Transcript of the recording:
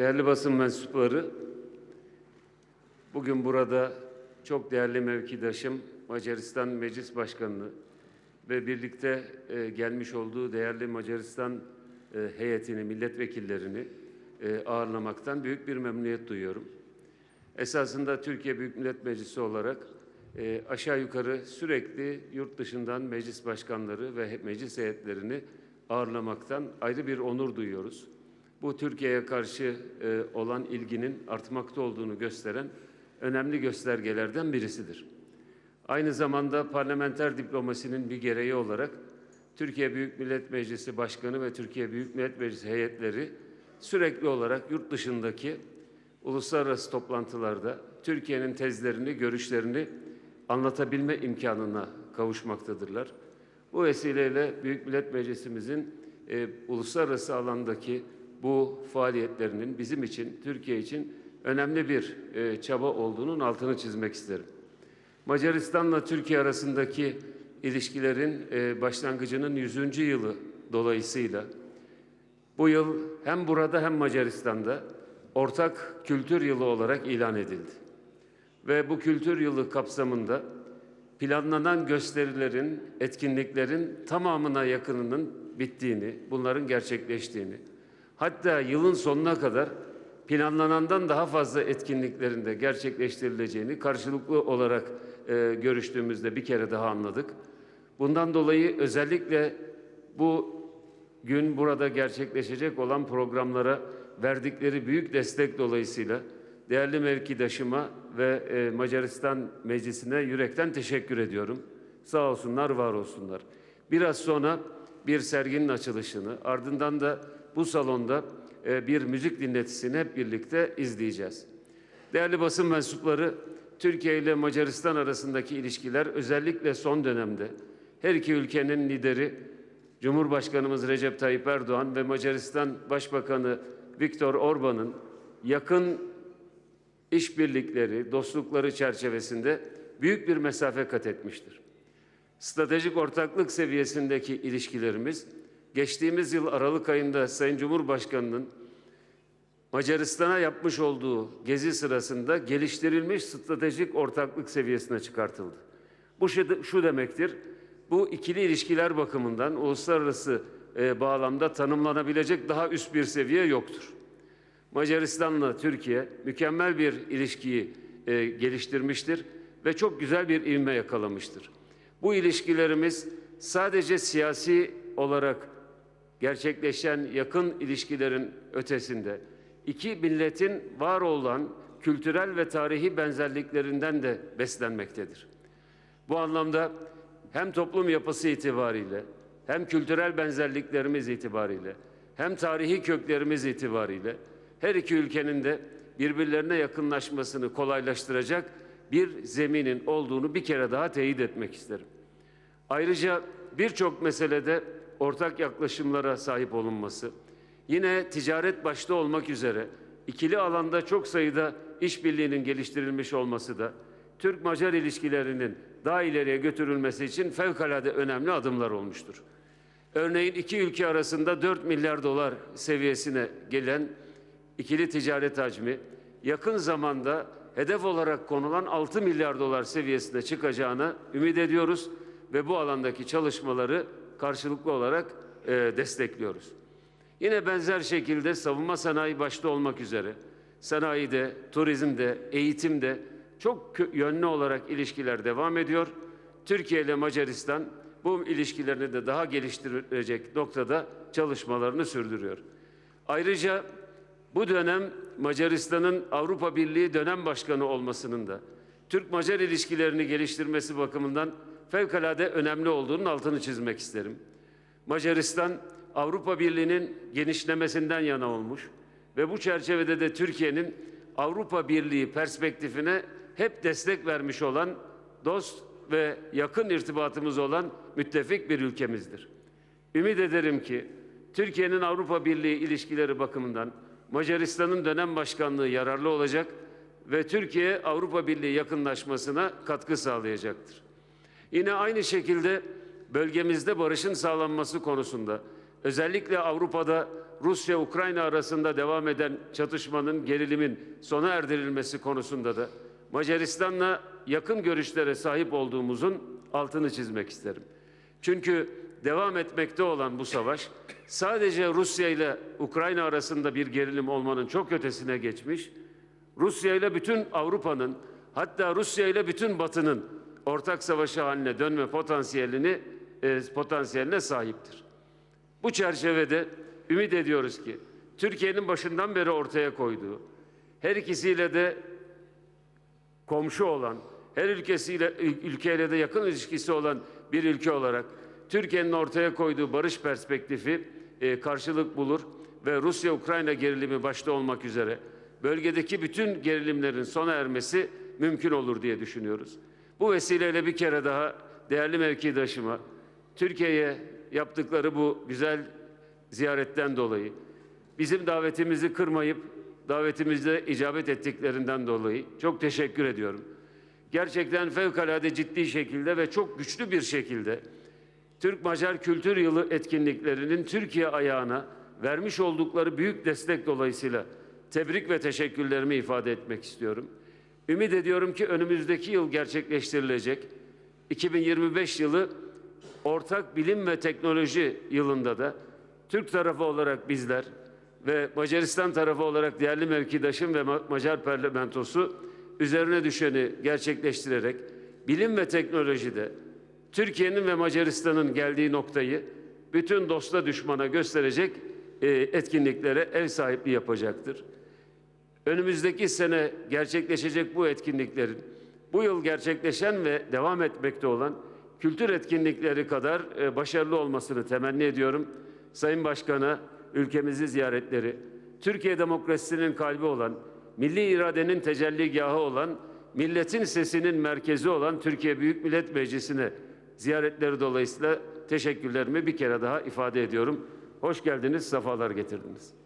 Değerli basın mensupları, bugün burada çok değerli mevkidaşım Macaristan Meclis Başkanı'nı ve birlikte e, gelmiş olduğu değerli Macaristan e, heyetini, milletvekillerini e, ağırlamaktan büyük bir memnuniyet duyuyorum. Esasında Türkiye Büyük Millet Meclisi olarak e, aşağı yukarı sürekli yurt dışından meclis başkanları ve meclis heyetlerini ağırlamaktan ayrı bir onur duyuyoruz. Bu Türkiye'ye karşı e, olan ilginin artmakta olduğunu gösteren önemli göstergelerden birisidir. Aynı zamanda parlamenter diplomasinin bir gereği olarak Türkiye Büyük Millet Meclisi Başkanı ve Türkiye Büyük Millet Meclisi heyetleri sürekli olarak yurt dışındaki uluslararası toplantılarda Türkiye'nin tezlerini, görüşlerini anlatabilme imkanına kavuşmaktadırlar. Bu vesileyle Büyük Millet Meclisimizin e, uluslararası alandaki bu faaliyetlerinin bizim için, Türkiye için önemli bir e, çaba olduğunun altını çizmek isterim. Macaristan'la Türkiye arasındaki ilişkilerin e, başlangıcının 100. yılı dolayısıyla bu yıl hem burada hem Macaristan'da ortak kültür yılı olarak ilan edildi. Ve bu kültür yılı kapsamında planlanan gösterilerin, etkinliklerin tamamına yakınının bittiğini, bunların gerçekleştiğini, hatta yılın sonuna kadar planlanandan daha fazla etkinliklerin de gerçekleştirileceğini karşılıklı olarak e, görüştüğümüzde bir kere daha anladık. Bundan dolayı özellikle bu gün burada gerçekleşecek olan programlara verdikleri büyük destek dolayısıyla değerli mevkidaşıma ve e, Macaristan Meclisi'ne yürekten teşekkür ediyorum. Sağ olsunlar, var olsunlar. Biraz sonra bir serginin açılışını, ardından da bu salonda e, bir müzik dinletisini hep birlikte izleyeceğiz. Değerli basın mensupları, Türkiye ile Macaristan arasındaki ilişkiler özellikle son dönemde her iki ülkenin lideri Cumhurbaşkanımız Recep Tayyip Erdoğan ve Macaristan Başbakanı Viktor Orban'ın yakın işbirlikleri, dostlukları çerçevesinde büyük bir mesafe kat etmiştir. Stratejik ortaklık seviyesindeki ilişkilerimiz geçtiğimiz yıl Aralık ayında Sayın Cumhurbaşkanı'nın Macaristan'a yapmış olduğu gezi sırasında geliştirilmiş stratejik ortaklık seviyesine çıkartıldı. Bu şu, şu demektir, bu ikili ilişkiler bakımından uluslararası e, bağlamda tanımlanabilecek daha üst bir seviye yoktur. Macaristan'la Türkiye mükemmel bir ilişkiyi e, geliştirmiştir ve çok güzel bir ivme yakalamıştır. Bu ilişkilerimiz sadece siyasi olarak gerçekleşen yakın ilişkilerin ötesinde iki milletin var olan kültürel ve tarihi benzerliklerinden de beslenmektedir. Bu anlamda hem toplum yapısı itibariyle hem kültürel benzerliklerimiz itibariyle hem tarihi köklerimiz itibariyle her iki ülkenin de birbirlerine yakınlaşmasını kolaylaştıracak bir zeminin olduğunu bir kere daha teyit etmek isterim. Ayrıca birçok meselede ortak yaklaşımlara sahip olunması, yine ticaret başta olmak üzere ikili alanda çok sayıda işbirliğinin geliştirilmiş olması da Türk-Macar ilişkilerinin daha ileriye götürülmesi için fevkalade önemli adımlar olmuştur. Örneğin iki ülke arasında 4 milyar dolar seviyesine gelen ikili ticaret hacmi yakın zamanda hedef olarak konulan 6 milyar dolar seviyesine çıkacağını ümit ediyoruz ve bu alandaki çalışmaları karşılıklı olarak e, destekliyoruz. Yine benzer şekilde savunma sanayi başta olmak üzere sanayide, turizmde, eğitimde çok yönlü olarak ilişkiler devam ediyor. Türkiye ile Macaristan bu ilişkilerini de daha geliştirecek noktada çalışmalarını sürdürüyor. Ayrıca bu dönem Macaristan'ın Avrupa Birliği dönem başkanı olmasının da Türk-Macar ilişkilerini geliştirmesi bakımından fevkalade önemli olduğunun altını çizmek isterim. Macaristan Avrupa Birliği'nin genişlemesinden yana olmuş ve bu çerçevede de Türkiye'nin Avrupa Birliği perspektifine hep destek vermiş olan dost ve yakın irtibatımız olan müttefik bir ülkemizdir. Ümit ederim ki Türkiye'nin Avrupa Birliği ilişkileri bakımından Macaristan'ın dönem başkanlığı yararlı olacak ve Türkiye Avrupa Birliği yakınlaşmasına katkı sağlayacaktır. Yine aynı şekilde bölgemizde barışın sağlanması konusunda özellikle Avrupa'da Rusya-Ukrayna arasında devam eden çatışmanın, gerilimin sona erdirilmesi konusunda da Macaristan'la yakın görüşlere sahip olduğumuzun altını çizmek isterim. Çünkü devam etmekte olan bu savaş sadece Rusya ile Ukrayna arasında bir gerilim olmanın çok ötesine geçmiş. Rusya ile bütün Avrupa'nın hatta Rusya ile bütün Batı'nın ortak savaşı haline dönme potansiyelini e, potansiyeline sahiptir. Bu çerçevede ümit ediyoruz ki Türkiye'nin başından beri ortaya koyduğu her ikisiyle de komşu olan, her ülkesiyle ülkeyle de yakın ilişkisi olan bir ülke olarak Türkiye'nin ortaya koyduğu barış perspektifi e, karşılık bulur ve Rusya-Ukrayna gerilimi başta olmak üzere bölgedeki bütün gerilimlerin sona ermesi mümkün olur diye düşünüyoruz. Bu vesileyle bir kere daha değerli mevkidaşıma Türkiye'ye yaptıkları bu güzel ziyaretten dolayı bizim davetimizi kırmayıp davetimize icabet ettiklerinden dolayı çok teşekkür ediyorum. Gerçekten fevkalade ciddi şekilde ve çok güçlü bir şekilde Türk-Macar Kültür Yılı etkinliklerinin Türkiye ayağına vermiş oldukları büyük destek dolayısıyla tebrik ve teşekkürlerimi ifade etmek istiyorum. Ümit ediyorum ki önümüzdeki yıl gerçekleştirilecek 2025 yılı ortak bilim ve teknoloji yılında da Türk tarafı olarak bizler ve Macaristan tarafı olarak değerli mevkidaşım ve Ma- Macar parlamentosu üzerine düşeni gerçekleştirerek bilim ve teknolojide Türkiye'nin ve Macaristan'ın geldiği noktayı bütün dosta düşmana gösterecek e, etkinliklere ev sahipliği yapacaktır. Önümüzdeki sene gerçekleşecek bu etkinliklerin bu yıl gerçekleşen ve devam etmekte olan kültür etkinlikleri kadar e, başarılı olmasını temenni ediyorum. Sayın Başkan'a ülkemizi ziyaretleri, Türkiye demokrasisinin kalbi olan, milli iradenin tecelligahı olan, milletin sesinin merkezi olan Türkiye Büyük Millet Meclisi'ne ziyaretleri dolayısıyla teşekkürlerimi bir kere daha ifade ediyorum. Hoş geldiniz, sefalar getirdiniz.